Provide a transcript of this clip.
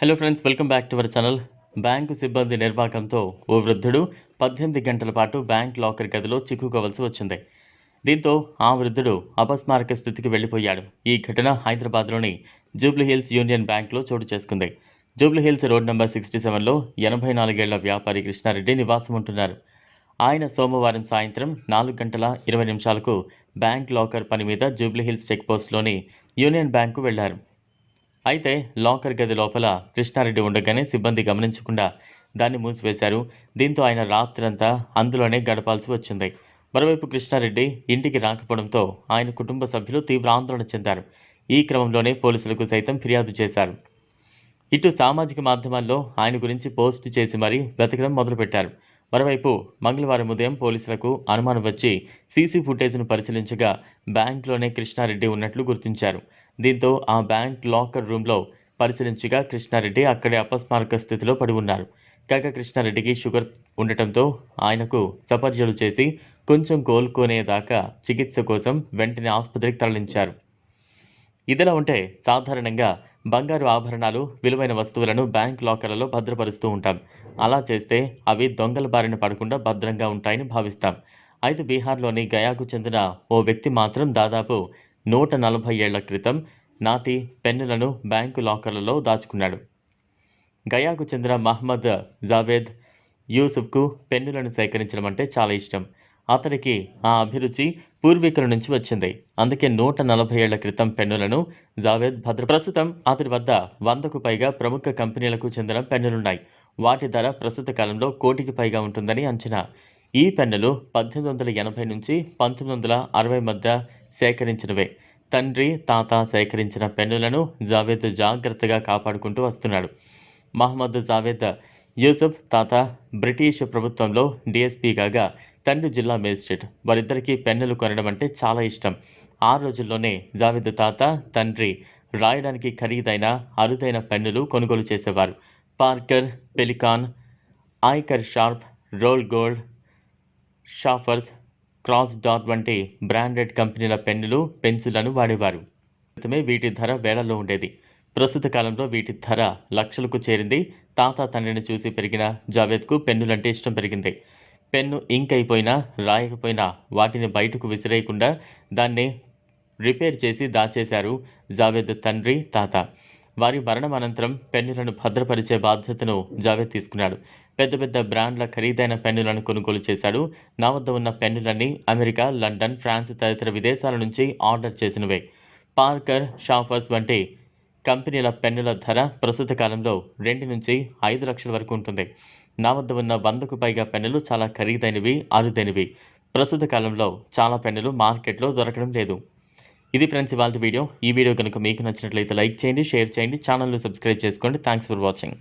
Hello friends welcome back to our channel bank సిబ్బంది నిర్వాహకంతో ఓ వృద్ధుడు పద్దెనిమిది గంటల పాటు బ్యాంక్ లాకర్ గదిలో చిక్కుకోవలసి వచ్చింది. దీంతో ఆ వృద్ధుడు అపస్మారక స్థితికి వెళ్ళిపోయాడు. ఈ ఘటన హైదరాబాద్లోని జూబ్లీహిల్స్ యూనియన్ బ్యాంక్లో చోటు చేసుకుంది. జూబ్లీహిల్స్ రోడ్ నెంబర్ సిక్స్టీ సెవెన్లో ఎనభై నాలుగేళ్ళ వ్యాపారి కృష్ణారెడ్డి నివాసం ఉంటున్నారు. ఆయన సోమవారం సాయంత్రం నాలుగు గంటల ఇరవై నిమిషాలకు బ్యాంక్ లాకర్ పని మీద జూబ్లీహిల్స్ చెక్పోస్ట్లోని యూనియన్ బ్యాంకు వెళ్ళారు. అయితే లాకర్ గది లోపల కృష్ణారెడ్డి ఉండగానే సిబ్బంది గమనించకుండా దాన్ని మూసివేశారు. దీంతో ఆయన రాత్రంతా అందులోనే గడపాల్సి వచ్చింది. మరోవైపు కృష్ణారెడ్డి ఇంటికి రాకపోవడంతో ఆయన కుటుంబ సభ్యులు తీవ్ర ఆందోళన చెందారు. ఈ క్రమంలోనే పోలీసులకు సైతం ఫిర్యాదు చేశారు. ఇటు సామాజిక మాధ్యమాల్లో ఆయన గురించి పోస్టు చేసి మరీ వెతకడం మొదలుపెట్టారు. మరోవైపు మంగళవారం ఉదయం పోలీసులకు అనుమానం వచ్చి సీసీ ఫుటేజ్ను పరిశీలించగా బ్యాంక్లోనే కృష్ణారెడ్డి ఉన్నట్లు గుర్తించారు. దీంతో ఆ బ్యాంక్ లాకర్ రూమ్లో పరిశీలించగా కృష్ణారెడ్డి అక్కడే అపస్మారక స్థితిలో పడి ఉన్నారు. కాగా కృష్ణారెడ్డికి షుగర్ ఉండటంతో ఆయనకు సపర్యలు చేసి కొంచెం కోలుకునేదాకా చికిత్స కోసం వెంటనే ఆసుపత్రికి తరలించారు. ఇదిలా ఉంటే సాధారణంగా బంగారు ఆభరణాలు విలువైన వస్తువులను బ్యాంక్ లాకర్లలో భద్రపరుస్తూ ఉంటాం. అలా చేస్తే అవి దొంగల బారిన పడకుండా భద్రంగా ఉంటాయని భావిస్తాం. అయితే బీహార్లోని గయాకు చెందిన ఓ వ్యక్తి మాత్రం దాదాపు నూట నలభై ఏళ్ళ క్రితం నాటి పెన్నులను బ్యాంకు లాకర్లలో దాచుకున్నాడు. గయాకు చెందిన మహమ్మద్ జావేద్ యూసుఫ్కు పెన్నులను సేకరించడం అంటే చాలా ఇష్టం. అతడికి ఆ అభిరుచి పూర్వీకుల నుంచి వచ్చింది. అందుకే నూట నలభై ఏళ్ళ క్రితం పెన్నులను జావేద్ భద్ర ప్రస్తుతం అతడి వద్ద వందకు పైగా ప్రముఖ కంపెనీలకు చెందిన పెన్నులున్నాయి. వాటి ధర ప్రస్తుత కాలంలో కోటికి పైగా ఉంటుందని అంచనా. ఈ పెన్నులు పద్దెనిమిది వందల ఎనభై నుంచి పంతొమ్మిది వందల అరవై మధ్య సేకరించినవే. తండ్రి తాత సేకరించిన పెన్నులను జావేద్ జాగ్రత్తగా కాపాడుకుంటూ వస్తున్నాడు. మహమ్మద్ జావేద్ యూసఫ్ తాత బ్రిటిష్ ప్రభుత్వంలో డిఎస్పీ కాగా తండ్రి జిల్లా మేజిస్ట్రేట్. వారిద్దరికీ పెన్నులు కొనడం అంటే చాలా ఇష్టం. ఆ రోజుల్లోనే జావేద్ తాత తండ్రి రాయడానికి ఖరీదైన అరుదైన పెన్నులు కొనుగోలు చేసేవారు. Parker Pelikan ఐకర్ sharp roll gold Sheaffers Cross dot వంటి బ్రాండెడ్ కంపెనీల పెన్నులు పెన్సిళ్ళను వాడేవారు. క్రితమే వీటి ధర వేలల్లో ఉండేది. ప్రస్తుత కాలంలో వీటి ధర లక్షలకు చేరింది. తాత తండ్రిని చూసి పెరిగిన జావేద్కు పెన్నులంటే ఇష్టం పెరిగింది. పెన్ను ఇంక్ అయిపోయినా రాయకపోయినా వాటిని బయటకు విసిరేయకుండా దాన్ని రిపేర్ చేసి దాచేశారు జావేద్ తండ్రి తాత. వారి మరణం అనంతరం పెన్నులను భద్రపరిచే బాధ్యతను జావేద్ తీసుకున్నాడు. పెద్ద పెద్ద బ్రాండ్ల ఖరీదైన పెన్నులను కొనుగోలు చేశాడు. నా వద్ద ఉన్న పెన్నులన్నీ అమెరికా లండన్ ఫ్రాన్స్ తదితర విదేశాల నుంచి ఆర్డర్ చేసినవే. పార్కర్ షాఫర్స్ వంటి కంపెనీల పెన్నుల ధర ప్రస్తుత కాలంలో రెండు నుంచి ఐదు లక్షల వరకు ఉంటుంది. నా వద్ద ఉన్న వందకు పైగా పెన్నులు చాలా ఖరీదైనవి అరుదైనవి. ప్రస్తుత కాలంలో చాలా పెన్నులు మార్కెట్లో దొరకడం లేదు. ఇది ఫ్రెండ్స్ ఇవాళ వీడియో. ఈ వీడియో కనుక మీకు నచ్చినట్లయితే లైక్ చేయండి షేర్ చేయండి ఛానల్ని సబ్స్క్రైబ్ చేసుకోండి. Thanks for watching.